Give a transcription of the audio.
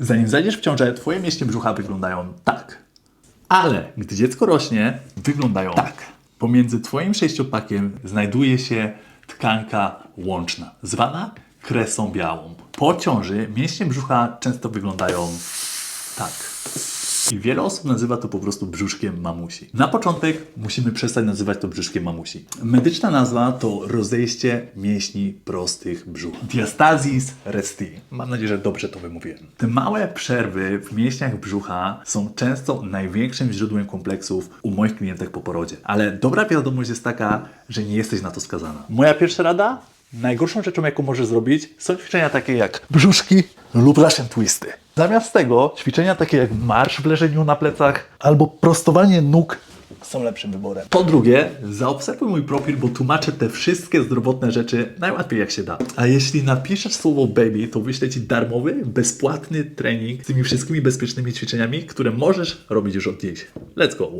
Zanim zajdziesz w ciążę, twoje mięśnie brzucha wyglądają tak. Ale gdy dziecko rośnie, wyglądają tak. Pomiędzy twoim sześciopakiem znajduje się tkanka łączna, zwana kresą białą. Po ciąży mięśnie brzucha często wyglądają tak. I wiele osób nazywa to po prostu brzuszkiem mamusi. Na początek musimy przestać nazywać to brzuszkiem mamusi. Medyczna nazwa to rozejście mięśni prostych brzucha. Diastazis resti. Mam nadzieję, że dobrze to wymówiłem. Te małe przerwy w mięśniach brzucha są często największym źródłem kompleksów u moich klientek po porodzie. Ale dobra wiadomość jest taka, że nie jesteś na to skazana. Moja pierwsza rada? Najgorszą rzeczą, jaką możesz zrobić, są ćwiczenia takie jak brzuszki lub Russian twisty. Zamiast tego ćwiczenia takie jak marsz w leżeniu na plecach albo prostowanie nóg są lepszym wyborem. Po drugie, zaobserwuj mój profil, bo tłumaczę te wszystkie zdrowotne rzeczy najłatwiej jak się da. A jeśli napiszesz słowo baby, to wyślę Ci darmowy, bezpłatny trening z tymi wszystkimi bezpiecznymi ćwiczeniami, które możesz robić już od dziś. Let's go!